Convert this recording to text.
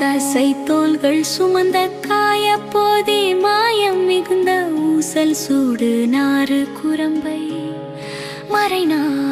தசை தோள்கள் சுமந்த காய போதே மாயம் மிகுந்த ஊசல் சூடு நாறு குரம்பை மறைனாலும்